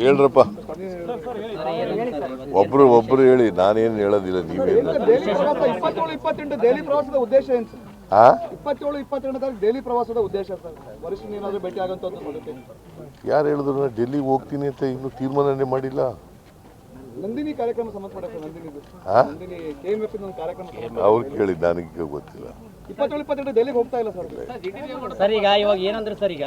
ಹೇಳ್ರಪ್ಪ. ಒಬ್ರು ಒಬ್ರು ಹೇಳಿ ನಾನೇನು ಹೇಳೋದಿಲ್ಲ ನೀವೇನು ಯಾರು ಹೇಳಿದ್ರು? ಡೆಲ್ಲಿ ಡೆಲ್ಲಿಗೆ ಹೋಗ್ತೀನಿ ಅಂತ ಇನ್ನು ತೀರ್ಮಾನನೇ ಮಾಡಿಲ್ಲ. ನಂದಿನಿ ಕಾರ್ಯಕ್ರಮ ಅವ್ರು ಕೇಳಿ ನನಗೆ ಗೊತ್ತಿಲ್ಲ. ಇಪ್ಪತ್ತೇಳು ಇಪ್ಪತ್ತೆಂಟು ಡೆಲ್ಲಿಗೆ ಹೋಗ್ತಾ ಇಲ್ಲ ಸರ್. ಸರ್ ಈಗ ಇವಾಗ ಏನಂದ್ರೆ ಸರ್ ಈಗ?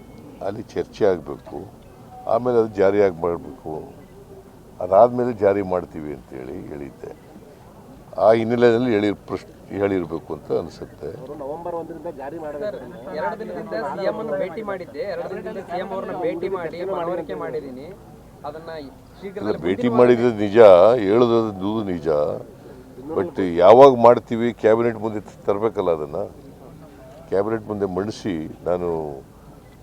ಅಲ್ಲಿ ಚರ್ಚೆ ಆಗಬೇಕು ಆಮೇಲೆ ಅದು ಜಾರಿಯಾಗಿ ಮಾಡಬೇಕು. ಅದಾದಮೇಲೆ ಜಾರಿ ಮಾಡ್ತೀವಿ ಅಂತೇಳಿ ಹೇಳಿದ್ದೆ. ಆ ಹಿನ್ನೆಲೆಯಲ್ಲಿ ಹೇಳಿ ಪ್ರಶ್ನೆ ಹೇಳಿರಬೇಕು ಅಂತ ಅನಿಸುತ್ತೆ. ಎರಡು ದಿನದಿಂದ ಸಿಎಂ ಅನ್ನು ಭೇಟಿ ಮಾಡಿದ್ದೆ. ಎರಡು ದಿನದಿಂದ ಸಿಎಂ ಅವರನ್ನು ಭೇಟಿ ಮಾಡಿ ಮನವರಿಕೆ ಮಾಡಿದ್ದೀನಿ. ಅದನ್ನ ಭೇಟಿ ಮಾಡಿದ್ದು ನಿಜ ಹೇಳೋದು ನಿಜ. ಬಟ್ ಯಾವಾಗ ಮಾಡ್ತೀವಿ ಕ್ಯಾಬಿನೆಟ್ ಮುಂದೆ ತರಬೇಕಲ್ಲ ಅದನ್ನು. ಕ್ಯಾಬಿನೆಟ್ ಮುಂದೆ ಮಂಡಿಸಿ ನಾನು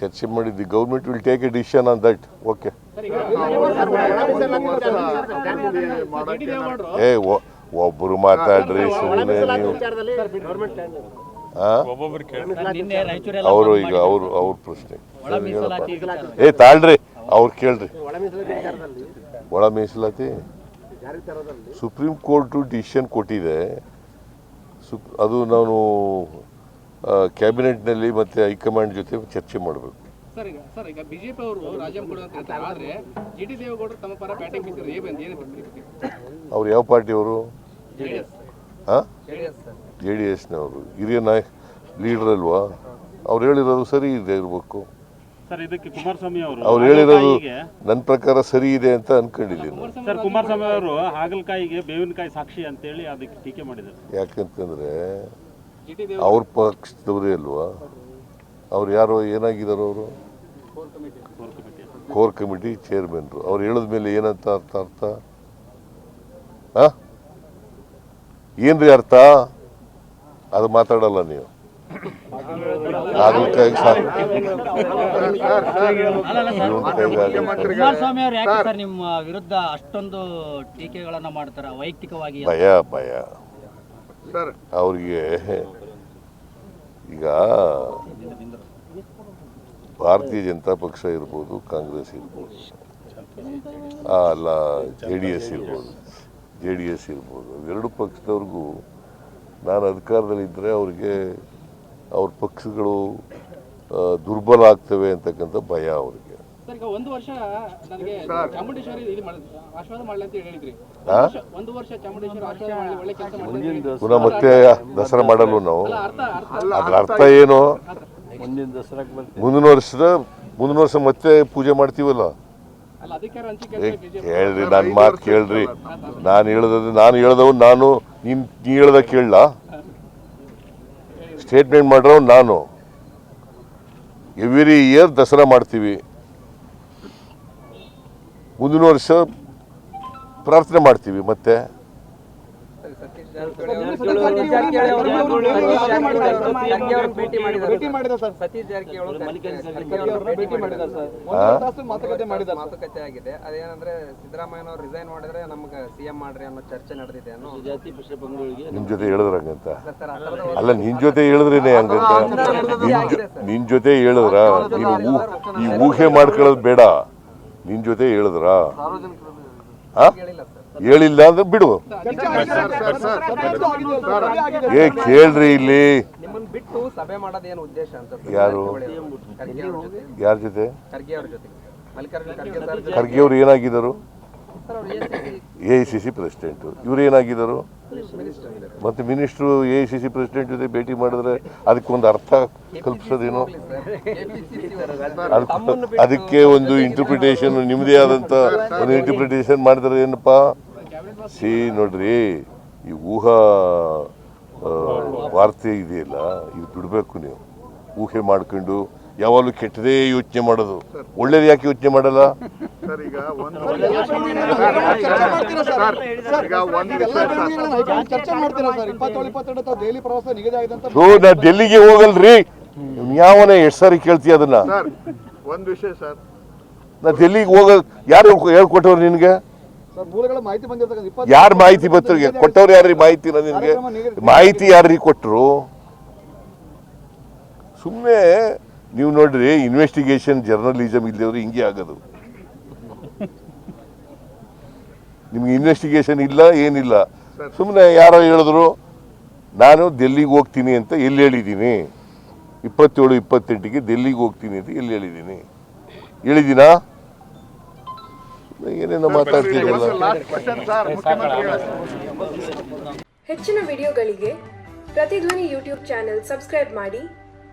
ಚರ್ಚೆ ಮಾಡಿದ್ವಿ. Government will take a decision on that okay ಏ ಒಬ್ಬರು ಒಬ್ರು ಮಾತಾಡ್ರಿ ಸುಮ್ಮನೆ ನೀವು. ಅವರು ಈಗ. ಅವರು ಅವ್ರ ಪ್ರಶ್ನೆ. ಏ ತಾಳ್ರಿ ಅವ್ರು ಕೇಳ್ರಿ. ಒಳ ಮೀಸಲಾತಿ? ಸುಪ್ರೀಂ ಕೋರ್ಟು ಡಿಸಿಷನ್ ಕೊಟ್ಟಿದೆ. ಸುಪ್ ಅದು ನಾನು ಕ್ಯಾಬಿನೆಟ್ನಲ್ಲಿ ಮತ್ತು ಹೈಕಮಾಂಡ್ ಜೊತೆ ಚರ್ಚೆ ಮಾಡಬೇಕು. ಸರ್ ಈಗ ಸರ್ ಈಗ ಬಿಜೆಪಿ ಅವರು ರಾಜ್ಯಂ ಅಂತ ಹೇಳ್ತಾರೆ ಆದ್ರೆ ಜಿ ದೇವೇಗೌಡರು ತಮ್ಮ ಪರ ಬ್ಯಾಟಿಂಗ್ ಬೀಸಿದ್ರೆ ಏನ್ ಏನು ಅವ್ರು ಯಾವ ಪಾರ್ಟಿಯವರು ಹಾಂ. ಜೆ ಡಿ ಎಸ್ನವರು. ಹಿರಿಯ ನಾಯಕ ಲೀಡರ್ ಅಲ್ವಾ? ಅವ್ರು ಹೇಳಿರೋದು ಸರಿ ಇದೆ ಇರಬೇಕು. ಸರ್ ಇದಕ್ಕೆ ಕುಮಾರಸ್ವಾಮಿ ಅವರು ಅವ್ರು ಹೇಳಿರೋದು ನನ್ನ ಪ್ರಕಾರ ಸರಿ ಇದೆ ಅಂತ ಅನ್ಕೊಂಡಿದ್ದೀನಿ ಸರ್ ಕುಮಾರಸ್ವಾಮಿ ಅವರು ಹಾಗಲಕಾಯಿಗೆ ಬೇವಿನಕಾಯಿ ಸಾಕ್ಷಿ ಅಂತೇಳಿ ಅದಕ್ಕೆ ಟೀಕೆ ಮಾಡಿದ್ದಾರೆ. ಯಾಕಂತಂದ್ರೆ ಅವ್ರ ಪಕ್ಷದವರೇ ಅಲ್ವಾ? ಅವ್ರು ಯಾರೋ ಏನಾಗಿದ್ದಾರೆ ಅವರು? ಕೋರ್ ಕಮಿಟಿ ಕೋರ್ ಕಮಿಟಿ ಚೇರ್ಮನ್ರು. ಅವ್ರು ಹೇಳಿದ ಮೇಲೆ ಏನಂತ ಅರ್ಥ ಅರ್ಥ? ಏನ್ರಿ ಅರ್ಥ? ಅದು ಮಾತಾಡಲ್ಲ ನೀವು. ಹಾಗಲಕಾಯಿ ಸಾ ಅಲ್ಲಲ್ಲ ಸರ್ ಇವ್ನ್ ಕೈಗಾಗಲ್ಲ. ಅವರು ಯಾಕೆ ಸರ್ ನಿಮ್ಮ ವಿರುದ್ಧ ಅಷ್ಟೊಂದು ಟೀಕೆಗಳನ್ನ ಮಾಡ್ತಾರ? ವೈಯಕ್ತಿಕವಾಗಿ ಭಯ ಭಯ. ಅವ್ರಿಗೆ ಈಗ ಭಾರತೀಯ ಜನತಾ ಪಕ್ಷ ಇರ್ಬೋದು, ಕಾಂಗ್ರೆಸ್ ಇರ್ಬೋದು ಅಲ್ಲ, ಜೆ ಡಿ ಎಸ್ ಇರ್ಬೋದು, ಜೆ ಡಿ ಎಸ್ ಇರ್ಬೋದು ಎರಡು ಪಕ್ಷದವ್ರಿಗೂ ನಾನು ಅಧಿಕಾರದಲ್ಲಿದ್ದರೆ ಅವ್ರಿಗೆ ಅವ್ರ ಪಕ್ಷಗಳು ದುರ್ಬಲ ಆಗ್ತವೆ ಅಂತಕ್ಕಂಥ ಭಯ ಅವ್ರಿಗೆ. ಸರ್ ಈಗ ಒಂದು ವರ್ಷ ನನಗೆ ಚಾಮುಂಡೇಶ್ವರಿ ಇದು ಆಶೀರ್ವಾದ ಮಾಡಲಿ ಅಂತ ಹೇಳಿದ್ರಿ. ಒಂದು ವರ್ಷ ಚಾಮುಂಡೇಶ್ವರಿ ಆಶೀರ್ವಾದ ಮಾಡಲಿ ಒಳ್ಳೆ ಕೆಲಸ ಮಾಡಿ ಪುನಃ ಮತ್ತೆ ದಸರಾ ಮಾಡಲು ನಾವು. ಅರ್ಥ ಅರ್ಥ ಅದ್ರ ಅರ್ಥ ಏನು? ಮುಂದಿನ ವರ್ಷದ ಮುಂದಿನ ವರ್ಷ ಮತ್ತೆ ಪೂಜೆ ಮಾಡ್ತೀವಲ್ಲ? ಹೇಳ್ರಿ ನನ್ನ ಮಾತು ಕೇಳ್ರಿ. ನಾನು ಹೇಳೋದು ನಾನು ಹೇಳ್ದವ್ ನಾನು ನೀನ್ ನೀ ಹೇಳ್ದ ಕೇಳಲ್ಲ ಸ್ಟೇಟ್ಮೆಂಟ್ ಮಾಡ್ರವ್ ನಾನು. ಎವ್ರಿ ಇಯರ್ ದಸರಾ ಮಾಡ್ತೀವಿ. ಮುಂದಿನ ವರ್ಷ ಪ್ರಾರ್ಥನೆ ಮಾಡ್ತೀವಿ, ಮತ್ತೆ ಭೇಟಿ ಮಾಡಿದ ಮಾತುಕತೆ. ಮಾತುಕತೆ ಆಗಿದೆ ಅದೇನಂದ್ರೆ ಸಿದ್ದರಾಮಯ್ಯನವರು ರಿಸೈನ್ ಮಾಡಿದ್ರೆ ನಮ್ಗೆ ಸಿಎಂ ಮಾಡ್ರಿ ಅನ್ನೋ ಚರ್ಚೆ ನಡೆದಿದೆ ಅನ್ನೋ ನಿಮ್ ಜೊತೆ ಹೇಳಿದ್ರಂಗಂತ ಅಲ್ಲ, ನಿನ್ ಜೊತೆ ಹೇಳಿದ್ರೇನೆ ಹಂಗಂತ ನಿನ್ ಜೊತೆ ಹೇಳಿದ್ರ, ನೀನು ಈ ಊಹೆ ಮಾಡ್ಕೊಳ್ಳೋದು ಬೇಡ ನಿನ್ ಜೊತೆ ಹೇಳಿದ್ರ? ಹೇಳಿಲ್ಲ ಸರ್. ಹೇಳಿಲ್ಲ ಅಂದ್ರೆ ಬಿಡು. ಏ ಕೇಳ್ರಿ ಇಲ್ಲಿ. ನಿಮ್ಮನ್ನ ಬಿಟ್ಟು ಸಭೆ ಮಾಡೋದೇನು ಉದ್ದೇಶ ಅಂತ ಯಾರು? ಯಾರ ಜೊತೆ? ಖರ್ಗೆ ಅವ್ರು ಏನಾಗಿದ್ದಾರೆ? A I C C president. ಇವ್ರು ಏನಾಗಿದ್ದಾರೆ? ಮತ್ತೆ minister, A I C C president ಜೊತೆ ಭೇಟಿ ಮಾಡಿದ್ರೆ ಅದಕ್ಕೊಂದು ಅರ್ಥ ಕಲ್ಪಿಸೋದೇನು? ಅದಕ್ಕೆ ಒಂದು ಇಂಟರ್ಪ್ರಿಟೇಷನ್ ನಿಮ್ಮದೇ ಆದಂತ ಒಂದು ಇಂಟರ್ಪ್ರಿಟೇಷನ್ ಮಾಡಿದ್ರೆ ಏನಪ್ಪಾ? ಸಿ, ನೋಡ್ರಿ, ಈ ಊಹಾ ವಾರ್ತೆ ಇದೆಯಲ್ಲ, ಇದು ಬಿಡಬೇಕು ನೀವು. ಊಹೆ ಮಾಡ್ಕೊಂಡು ಯಾವಾಗಲೂ ಕೆಟ್ಟದೇ ಯೋಚನೆ ಮಾಡೋದು. ಒಳ್ಳೇದು ಯಾಕೆ ಯೋಚನೆ ಮಾಡಲ್ಲ? ಸೊ ನಾ ಡೆಲ್ಲಿಗೆ ಹೋಗಲ್ರಿ. ಯಾವನ ಎಷ್ಟು ಸಾರಿ ಕೇಳ್ತಿ ಅದನ್ನ? ಸರ್ ಒಂದು ವಿಷಯ ಸರ್. ನಾ ಡೆಲ್ಲಿಗೆ ಹೋಗ ಯಾರು ಹೇಳ್ಕೊಟ್ಟವ್ರು ನಿನ್ಗೆ? ಸರ್ ಮೂಲಗಳ ಮಾಹಿತಿ ಬಂದಿರ್ತಕ್ಕಂಥ ಯಾರು ಮಾಹಿತಿ ಬರ್ತವ್ರಿಗೆ ಕೊಟ್ಟವ್ರು ಯಾರ್ರಿ ಮಾಹಿತಿ ನಿನ್ಗೆ? ಮಾಹಿತಿ ಯಾರ್ರಿ ಕೊಟ್ಟರು ಸುಮ್ಮನೆ ನೀವು ನೋಡ್ರಿ ಇನ್ವೆಸ್ಟಿಗೇಷನ್ ಜರ್ನಲಿಸಮ್ ಇಲ್ಲದವ್ರು ಹಿಂಗೆ ಆಗೋದು. ನಿಮ್ಗೆ ಇನ್ವೆಸ್ಟಿಗೇಷನ್ ಇಲ್ಲ ಏನಿಲ್ಲ. ಸುಮ್ಮನೆ ಯಾರೋ ಹೇಳಿದ್ರು ನಾನು ಡೆಲ್ಲಿಗೆ ಹೋಗ್ತೀನಿ ಅಂತ ಎಲ್ಲಿ ಹೇಳಿದ್ದೀನಿ? ಇಪ್ಪತ್ತೇಳು ಇಪ್ಪತ್ತೆಂಟಿಗೆ ಡೆಲ್ಲಿಗೆ ಹೋಗ್ತೀನಿ ಅಂತ ಎಲ್ಲಿ ಹೇಳಿದ್ದೀನಿ? ಹೇಳಿದ್ದೀನಾ? ಏನೇನೋ ಮುಖ್ಯಮಂತ್ರಿ ಹೆಚ್ಚಿನ ವಿಡಿಯೋಗಳಿಗೆ ಪ್ರತಿಧ್ವನಿ ಯೂಟ್ಯೂಬ್ ಚಾನೆಲ್ ಸಬ್ಸ್ಕ್ರೈಬ್ ಮಾಡಿ.